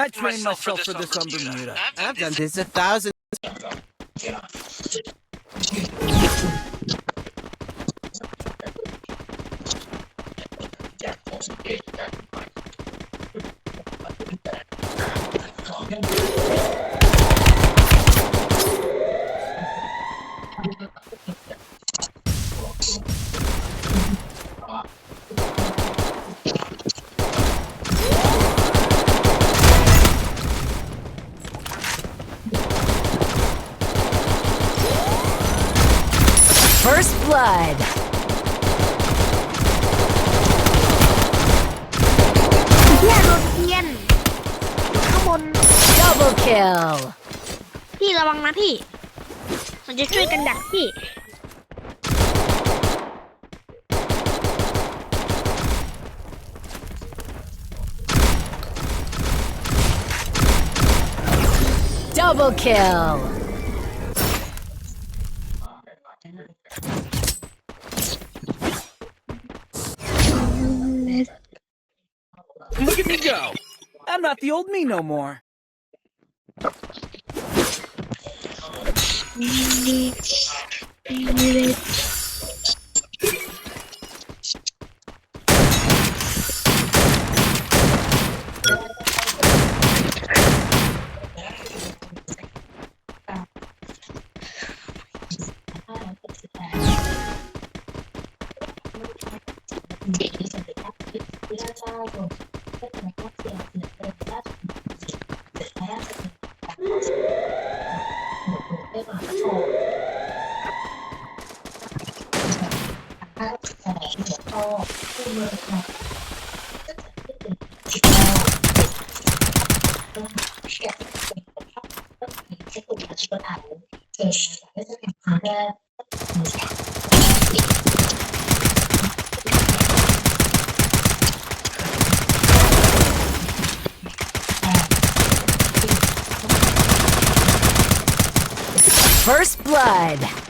I trained myself for this on Bermuda. I've done this a thousand. First blood. เฮียโดนเทียนข้างบน Double kill. พี่ระวังนะพี่ มันจะช่วยกันดักพี่ Double kill. Not the old me no more. First blood.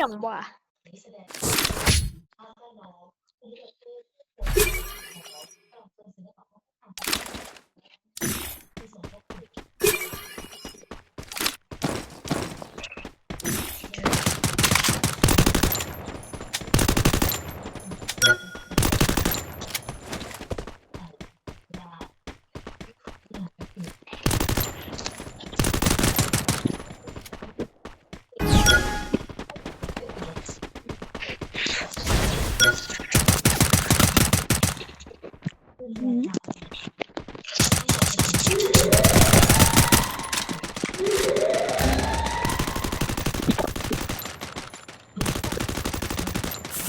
ลี่ยมว่ะ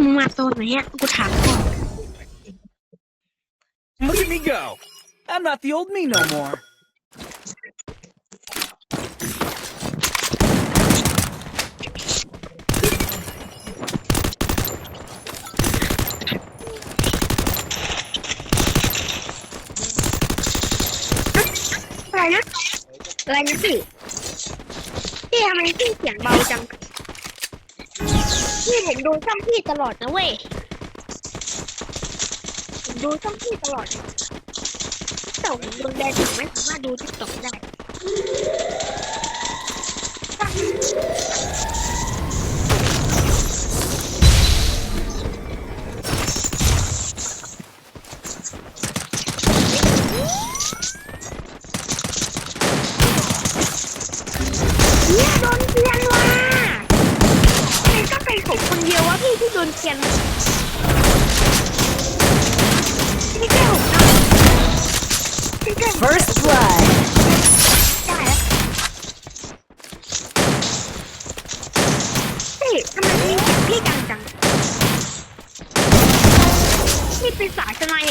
มึงมาโซนไหนอะกูถามก่อน Look at me go. I'm not the old me no more. อะไรนะอะไรนะพี่พี่ทำไมพี่เสียงเบาจัง พี่ผมดูช่องพี่ตลอดนะเว้ยผมดูช่องพี่ตลอดแต่ผมโดนแบนผมไม่สามารถดูทิกตอกได้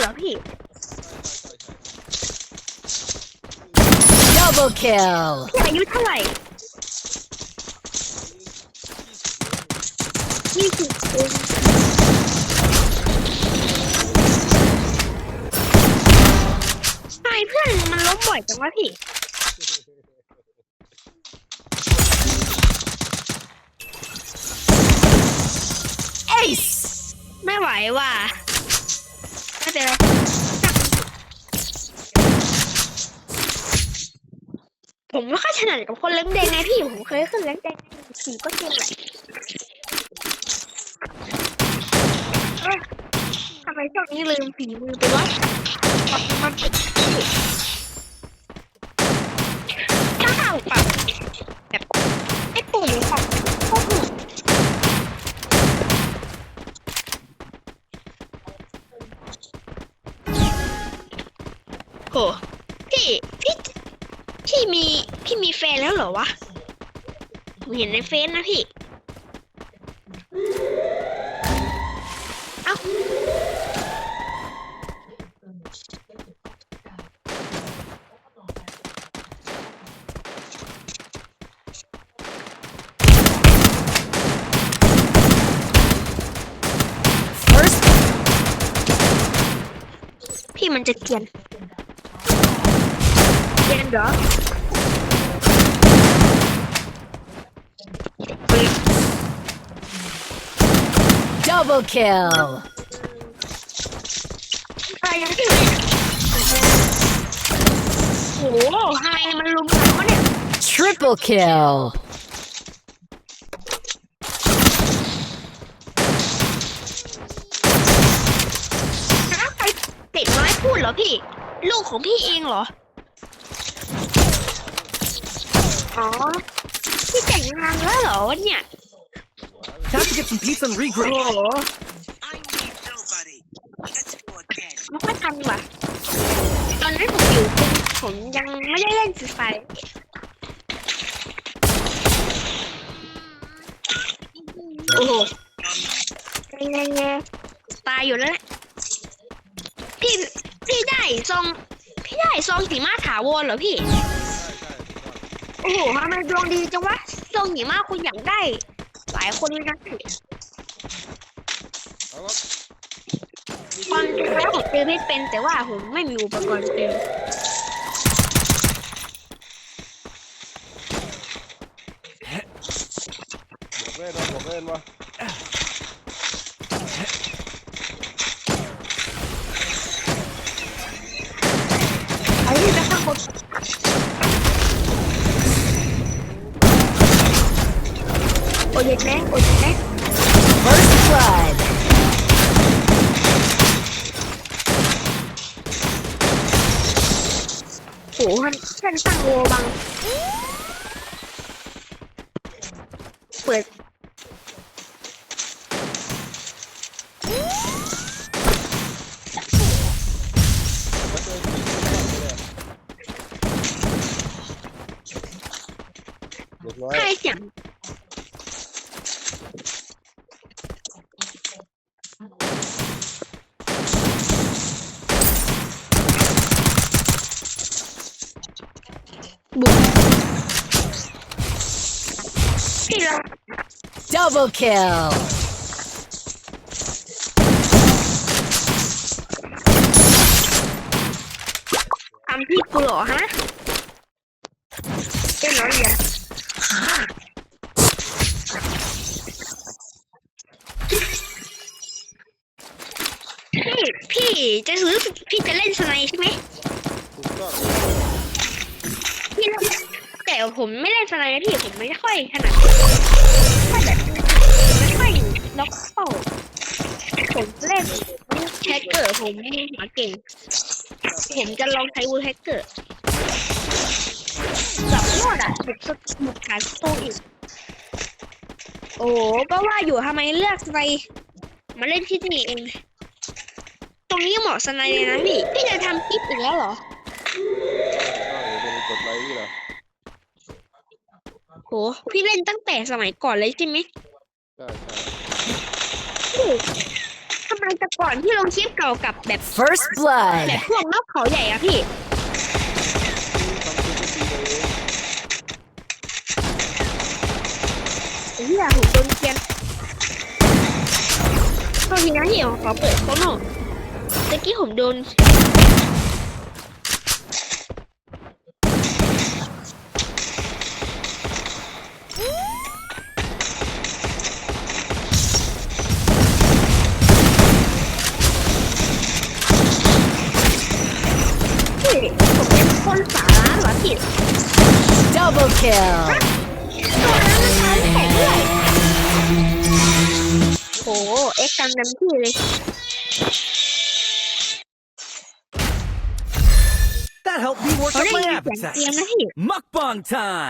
อพี่ Double kill. พี่อายุเท่าไหร่ยี่สิบเองทำไมเพื่อนมันล้มบ่ อยจังวะพี่ Ace. ไม่ไหวว่ะไม่เป็นไรผมไม่ค่อยถนัดกับคนเล้งแดงไงพี่ ผมเคยขึ้นเล้งแดงขี่ก็เก่งแหละเอ้ยทำไมช่วงนี้ลืมฝีมือไปวะมันมัน แฟนแล้วเหรอวะผมเห็นในเฟซนะพี่เอ้าพี่มันจะเกียนเกียนเหรอเฮ้ย double kill. อะไรยังพี่โอ้โหไฮมันลุมกันวะเนี่ย Triple kill. น้าใครเด็กน้อยพูดเหรอพี่ ลูกของพี่เองเหรอ อ๋อ พี่แต่งงานแล้วเหรอวะเนี่ย Time to get some pizza and โอ้ regroup. โห I need nobody. Let's go again. ไม่ค่อยทันว่ะ ตอนนั้นผมอยู่ผมผมยังไม่ได้เล่นฟรีไฟร์โอ้โหไงไงตายอยู่แล้วแหละพี่ พี่ได้ซอง พี่ได้ซองสีมาถาวรเหรอพี่ โอ้โหทำไมดวงดีจังวะซองสีมาคุณอยากได้หลายคนเลยนะตอนแรกผมซื้อไม่เป็นแต่ว่าผมไม่มีอุปกรณ์ซื้อบอกเล่นวะบอกเล่นวะ ไอ้ที่จะข้างบน โอ้ยแม่โอ้ยแม่ First blood. โอ้โหท่านท่านตั้งโวบัง เปิดเรียบร้อยให้เสียง บุกพี่เรา Double kill. ทำพี่กูเหรอฮะเป็นน้อยเรียนพี่พี่จะซื้อพี่จะเล่นสไนใช่ไหม ถูกต้อง พี่เล่น แต่ผมไม่เล่นสไนนะพี่ผมไม่ค่อยถนัดถ้าแบบไม่ค่อยล็อกเป้าผมเล่นแฮกเกอร์ผมหาเก่ง ผมจะลองใช้วูแฮกเกอร์กับยอดอะบุกสบุกขาสโตอีก โอ้ก็ว่าอยู่ทำไมเลือกสไนมาเล่นที่นี่เอง ตรงนี้เหมาะสไนเลยนะพี่พี่จะทำคลิปอีกแล้วเหรอถูกต้องเดี๋ยวไปกดไลค์นี่เหรอ โหพี่เล่นตั้งแต่สมัยก่อนเลยใช่ไหมใช่ใช่พี่ทำไมแต่ก่อนที่ลงคลิปเก่ากับแบบ First แบ blood. บพวกนกเขาใหญ่อะพี่ทำคลิปไม่ดีเลยไอ้เหี้ยผมโดนเกลียนตอนทีนะที่ผมขอเปิดโคโน่ตะกี้ผมโดน คนสาระเหรอพี่ Double kill. ตัวนั้นมันใช้แต่ด้วยโห เอ็กซ์กันเต็มที่เลย That helped me work เขา up ได้ my ยินเสียง appetite. เตียงนะพี่ Mukbang time.